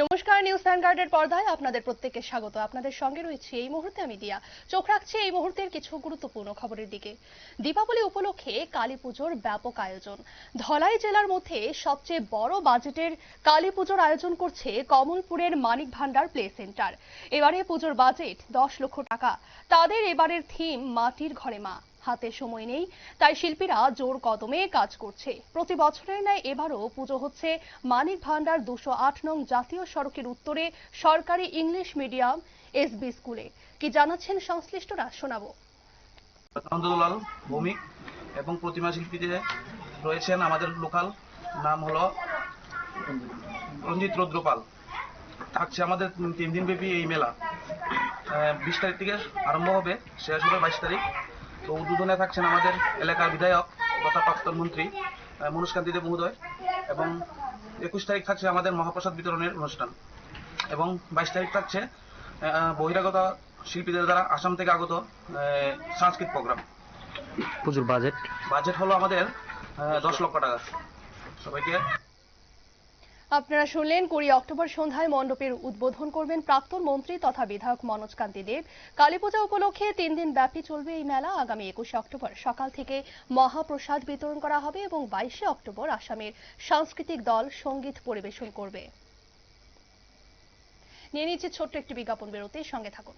নমস্কার, নিউজ ভ্যানগার্ডের পর্দায় আপনাদের প্রত্যেককে স্বাগত। আপনাদের সঙ্গে রয়েছে এই মুহূর্তে আমি দিয়া। চোখ রাখছি এই মুহূর্তের কিছু গুরুত্বপূর্ণ খবরের দিকে। দীপাবলি উপলক্ষে কালী পুজোর ব্যাপক আয়োজন। ধলাই জেলার মধ্যে সবচেয়ে বড় বাজেটের কালী পুজোর আয়োজন করছে কমলপুরের মানিক ভান্ডার প্লে সেন্টার। এবারে পুজোর বাজেট দশ লক্ষ টাকা। তাদের এবারের থিম, মাটির ঘরে মা। হাতে সময় নেই, তাই শিল্পীরা জোর কদমে কাজ করছে। প্রতি বছরের ন্যায় এবারও পুজো হচ্ছে মানিক ভান্ডার দুশো আট নং জাতীয় সড়কের উত্তরে সরকারি ইংলিশ মিডিয়াম এসবি স্কুলে। কি জানাচ্ছেন সংশ্লিষ্টরা, শোনাবো। ভৌমিক এবং প্রতিমা শিল্পীতে রয়েছেন আমাদের লোকাল, নাম হলো রঞ্জিত রুদ্রপাল। থাকছে আমাদের তিন দিন ব্যাপী এই মেলা। বিশ তারিখ থেকে আরম্ভ হবে, শেষ হবে বাইশ তারিখ। তো উদ্বোধনে থাকছেন আমাদের এলাকার বিধায়ক তথা প্রাক্তন মন্ত্রী মনুষ্কান্তি দেব মহোদয় এবং একুশ তারিখ থাকছে আমাদের মহাপ্রসাদ বিতরণের অনুষ্ঠান এবং বাইশ তারিখ থাকছে বহিরাগত শিল্পীদের দ্বারা আসাম থেকে আগত সাংস্কৃতিক প্রোগ্রাম। পুজোর বাজেট বাজেট হলো আমাদের দশ লক্ষ টাকা। সবাইকে আপনারা শুনলেন কুড়ি অক্টোবর সন্ধ্যায় মণ্ডপের উদ্বোধন করবেন প্রাক্তন মন্ত্রী তথা বিধায়ক মনোজ কান্তি দেব। কালীপূজা উপলক্ষে তিন দিন ব্যাপী চলবে এই মেলা। আগামী একুশে অক্টোবর সকাল থেকে মহাপ্রসাদ বিতরণ করা হবে এবং বাইশে অক্টোবর আসামের সাংস্কৃতিক দল সংগীত পরিবেশন করবে। নিয়ে নিচ্ছে ছোট্ট একটি বিজ্ঞাপন বেরোতে সঙ্গে থাকুন।